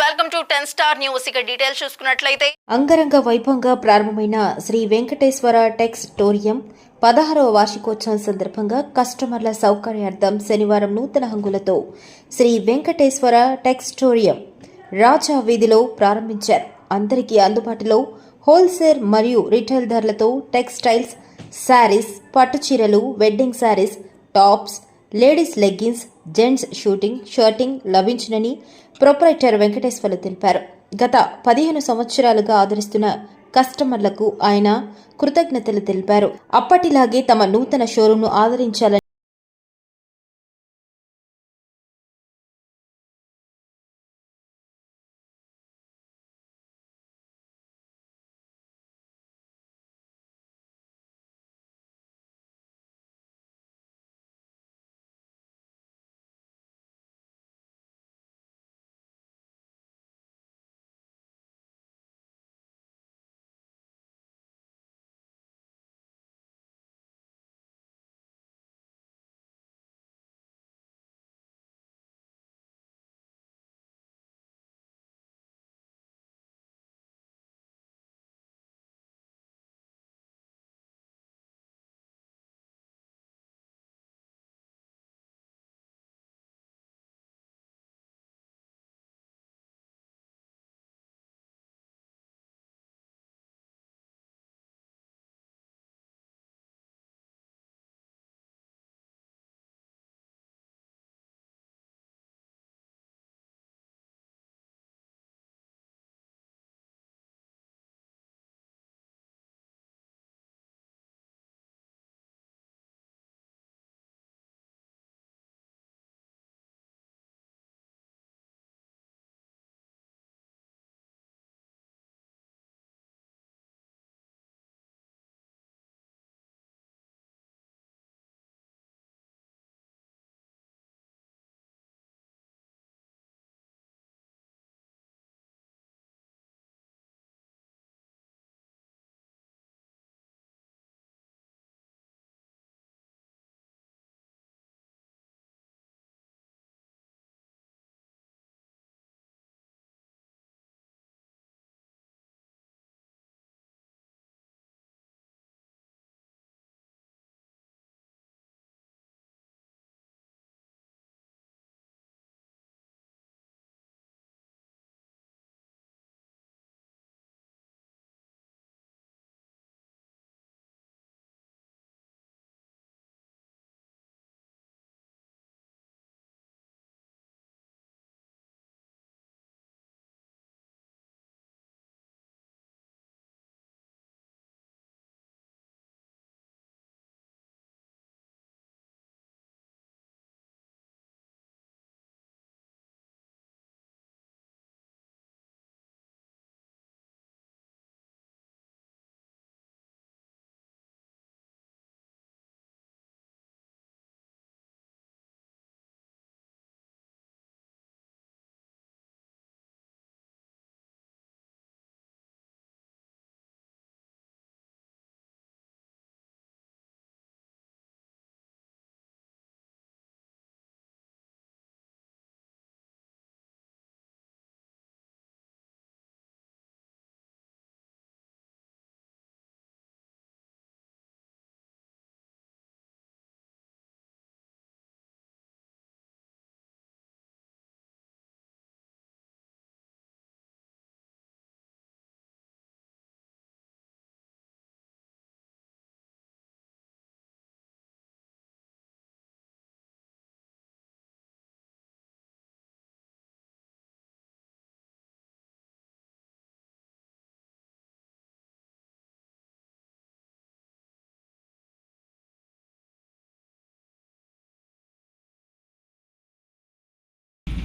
Welcome to ten star news. ఇక details చూసుకున్నట్లయితే అంగరంగ వైభవంగా ప్రారంభమైన శ్రీ వెంకటేశ్వర టెక్స్టోరియం పదహారవ వార్షికోత్సవం సందర్భంగా కస్టమర్ల సౌకర్యార్థం శనివారం నూతన హంగులతో శ్రీ వెంకటేశ్వర టెక్స్టోరియం రాజా వీధిలో ప్రారంభించారు. అందరికీ అందుబాటులో హోల్సేల్ మరియు రిటైల్ ధరలతో textiles saris పట్టుచీరలు wedding saris tops ladies leggings gents shooting shirting లభించునని proprietor Venkateswarlu తెలిపారు. గత పదిహేను సంవత్సరాలుగా ఆదరిస్తున్న కస్టమర్లకు ఆయన కృతజ్ఞతలు తెలిపారు. అప్పటిలాగే తమ నూతన షోరూంను ఆదరించాలని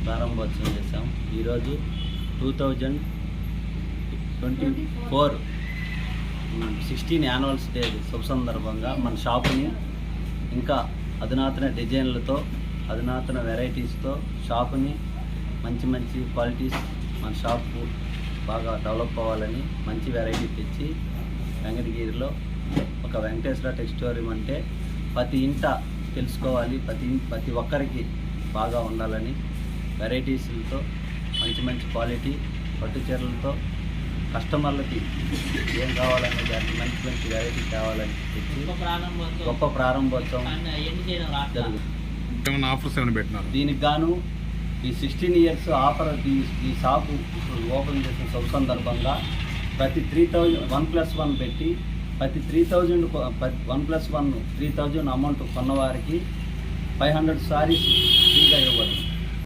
ప్రారంభోత్సవం చేశాం. ఈరోజు two thousand twenty four sixteen annuals day శుభ సందర్భంగా మన షాపుని ఇంకా అధునాతన డిజైన్లతో అధునాతన వెరైటీస్తో షాపుని మంచి మంచి క్వాలిటీస్ మన షాపు బాగా డెవలప్ అవ్వాలని మంచి వెరైటీ తెచ్చి వెంకటగిరిలో ఒక వెంకటేశ్వర టెక్స్టోరియం అంటే ప్రతి ఇంట తెలుసుకోవాలి ప్రతి ప్రతి ఒక్కరికి బాగా ఉండాలని వెరైటీస్లతో మంచి మంచి క్వాలిటీ పట్టు చీరలతో కస్టమర్లకి ఏం కావాలనే దానికి మంచి మంచి వెరైటీ కావాలని గొప్ప ప్రారంభోత్సవం. జరుగుతుంది. ఆఫర్స్ పెట్టినారు? దీనికి గాను ఈ సిక్స్టీన్ ఇయర్స్ ఆఫర్ ఈ ఈ షాపు ఇప్పుడు ఓపెన్ చేసిన శుభ సందర్భంగా ప్రతి three thousand one plus one పెట్టి ప్రతి three thousand one plus one three thousand amount కొన్నవారికి five hundred saris ఫ్రీగా ఇవ్వబడుతుంది.